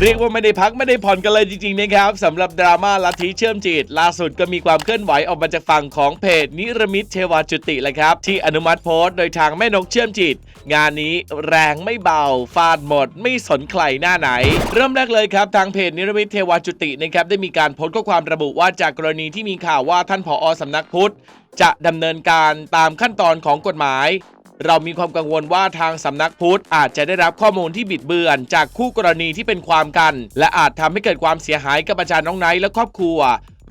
เรียกว่าไม่ได้พักไม่ได้ผ่อนกันเลยจริงๆนะครับสำหรับดราม่าลัทธิเชื่อมจิต ล่าสุดก็มีความเคลื่อนไหวออกมาจากฝั่งของเพจนิรมิตเทวาจุติแหละครับ ที่อนุมัติโพสต์โดยทางแม่นกเชื่อมจิต งานนี้แรงไม่เบา ฟาดหมด ไม่สนใครหน้าไหน เริ่มแรกเลยครับ ทางเพจนิรมิตเทวาจุตินะครับได้มีการโพสต์ข้อความระบุว่าจากกรณีที่มีข่าวว่าท่านผอสำนักพุทธจะดำเนินการตามขั้นตอนของกฎหมาย เรามีความกังวลว่าทางสำนักพุทธอาจจะได้รับข้อมูลที่บิดเบือน จากคู่กรณีที่เป็นความกัน และอาจทำให้เกิดความเสียหายกับอาจารย์น้องไนท์และครอบครัว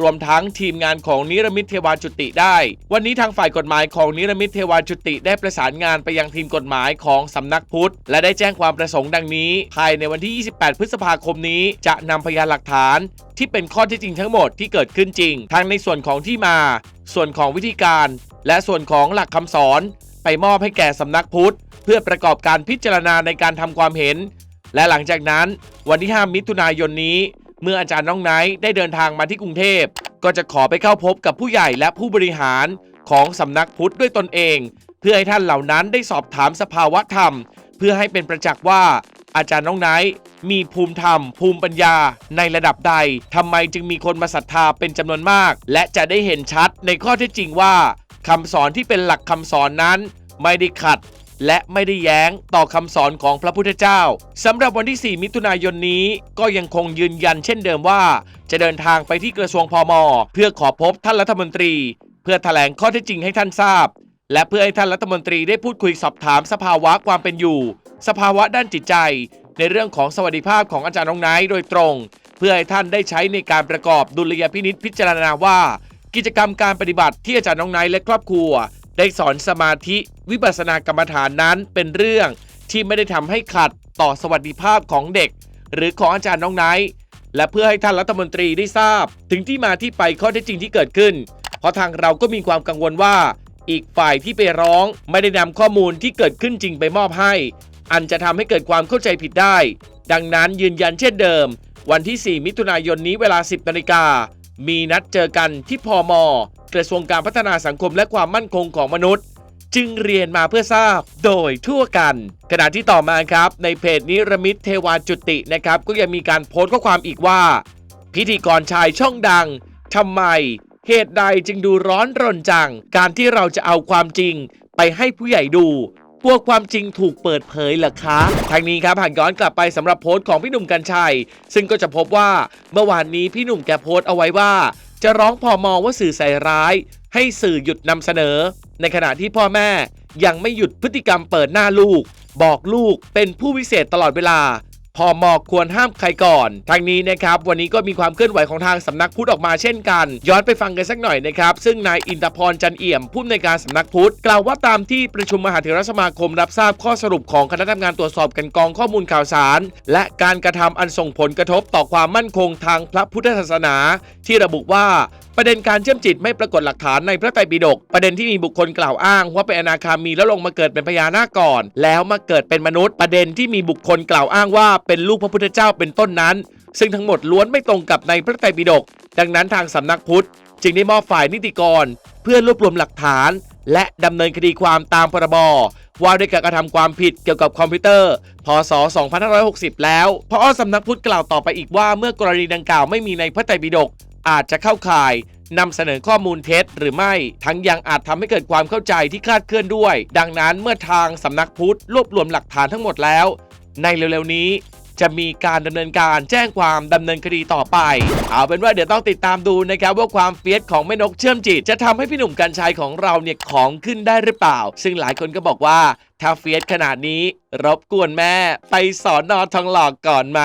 รวมทั้งทีมงานของนิรมิตเทวาจุติได้ วันนี้ทางฝ่ายกฎหมายของนิรมิตเทวาจุติได้ประสานงานไปยังทีมกฎหมายของสำนักพุทธ และได้แจ้งความประสงค์ดังนี้ ภายในวันที่ 28 พฤษภาคมนี้จะนำพยานหลักฐาน ที่เป็นข้อเท็จจริงทั้งหมดที่เกิดขึ้นจริง ทั้งในส่วนของที่มา ส่วนของวิธีการ และส่วนของหลักคำสอน ไปมอบให้แก่สำนักพุทธ เพื่อประกอบการพิจารณาในการทำความเห็น และหลังจากนั้น วันที่ 5 มิถุนายนนี้ เมื่ออาจารย์น้องไนท์ได้เดินทางมาที่กรุงเทพ ก็จะขอไปเข้าพบกับผู้ใหญ่และผู้บริหารของสำนักพุทธด้วยตนเอง เพื่อให้ท่านเหล่านั้นได้สอบถามสภาวะธรรม เพื่อให้เป็นประจักษ์ว่าอาจารย์น้องไนท์มีภูมิธรรม ภูมิปัญญา ในระดับใดทำไมจึงมีคนมาศรัทธาเป็นจำนวนมาก และจะได้เห็นชัดในข้อเท็จจริงว่า คำสอนที่เป็นหลักคำสอนนั้น ไม่ได้ขัด และไม่ได้แย้งต่อคำสอนของพระพุทธเจ้าสำหรับวันที่ 4 มิถุนายนนี้ก็ยังคงยืนยันเช่นเดิมว่า จะเดินทางไปที่กระทรวงพมเพื่อขอพบท่านรัฐมนตรี เพื่อแถลงข้อเท็จจริงให้ท่านทราบ และเพื่อให้ท่านรัฐมนตรีได้พูดคุยสอบถามสภาวะความเป็นอยู่ สภาวะด้านจิตใจ ในเรื่องของสวัสดิภาพของอาจารย์น้องไนท์โดยตรง เพื่อให้ท่านได้ใช้ในการประกอบดุลยพินิษพิจารณาว่า กิจกรรมการปฏิบัติที่อาจารย์น้องไนท์และครอบครัว ได้สอนสมาธิวิปัสสนากรรมฐานนั้นเป็นเรื่องที่ไม่ได้ทำให้ขัดต่อสวัสดิภาพของเด็ก หรือของอาจารย์น้องไนท์และเพื่อให้ท่านรัฐมนตรีได้ทราบ ถึงที่มาที่ไปข้อเท็จจริงที่เกิดขึ้น เพราะทางเราก็มีความกังวลว่า อีกฝ่ายที่ไปร้องไม่ได้นำข้อมูลที่เกิดขึ้นจริงไปมอบให้ อันจะทำให้เกิดความเข้าใจผิดได้ ดังนั้นยืนยันเช่นเดิม วันที่ 4 มิถุนายนนี้เวลา 10นาฬิกา มีนัดเจอกันที่พอมกระทรวงการพัฒนาสังคมและความมั่นคงของมนุษย์ จึงเรียนมาเพื่อทราบโดยทั่วกัน ขณะที่ต่อมาครับ ในเพจนิรมิตเทวาจุตินะครับ ก็ยังมีการโพสต์ข้อความอีกว่า พิธีกรชายช่องดังทำไม เหตุใดจึงดูร้อนรนจัง การที่เราจะเอาความจริงไปให้ผู้ใหญ่ดู พวกความจริงถูกเปิดเผยเหรอคะทางนี้ครับหานย้อนกลับไปสำหรับโพสต์ของพี่หนุ่มกัญชัย ซึ่งก็จะพบว่าเมื่อวานนี้พี่หนุ่มแกโพสต์เอาไว้ว่า จะร้องพอมอว่าสื่อใส่ร้าย ให้สื่อหยุดนำเสนอ ในขณะที่พ่อแม่ยังไม่หยุดพฤติกรรมเปิดหน้าลูก บอกลูกเป็นผู้วิเศษตลอดเวลา พอมอควรห้ามใครก่อน ทางนี้นะครับวันนี้ก็มีความเคลื่อนไหวของทางสำนักพุทธออกมาเช่นกัน ย้อนไปฟังกันสักหน่อยนะครับซึ่งนายอินทพรจันเอี่ยมผู้อำนวยการสำนักพุทธกล่าวว่าตามที่ประชุมมหาเถรสมาคมรับทราบข้อสรุปของคณะทำงานตรวจสอบกันกองข้อมูลข่าวสาร และการกระทำอันส่งผลกระทบต่อความมั่นคงทางพระพุทธศาสนา ที่ระบุว่า ประเด็นการเชื่อมจิตไม่ปรากฏหลักฐานในพระไตรปิฎกประเด็นที่มีบุคคลกล่าวอ้าง ว่าเป็นอนาคามีแล้วลงมาเกิดเป็นพญานาคก่อน แล้วมาเกิดเป็นมนุษย์ ประเด็นที่มีบุคคลกล่าวอ้างว่าเป็นลูกพระพุทธเจ้าเป็นต้นนั้น ซึ่งทั้งหมดล้วนไม่ตรงกับในพระไตรปิฎกดังนั้นทางสำนักพุทธ จึงได้มอบฝ่ายนิติกร เพื่อรวบรวมหลักฐาน และดำเนินคดีความตามพรบว่าด้วยการกระทำความผิดเกี่ยวกับคอมพิวเตอร์ พศ 2560 แล้วพอสำนักพุทธกล่าวต่อไปอีกว่าเมื่อกรณีดังกล่าวไม่มีในพระไตรปิฎก อาจจะเข้าข่ายนำเสนอข้อมูลเท็จหรือไม่ ทั้งยังอาจทำให้เกิดความเข้าใจที่คลาดเคลื่อนด้วย ดังนั้นเมื่อทางสำนักพุทธรวบรวมหลักฐานทั้งหมดแล้ว ในเร็วๆนี้จะมีการดำเนินการแจ้งความดำเนินคดีต่อไป เอาเป็นว่าเดี๋ยวต้องติดตามดูนะครับว่าความเฟียสของแม่นกเชื่อมจิต จะทำให้พี่หนุ่มกัญชัยของเราเนี่ยของขึ้นได้หรือเปล่า ซึ่งหลายคนก็บอกว่าถ้าเฟียสขนาดนี้ รบกวนแม่ ไปสอนนอทองหลอกก่อนไหม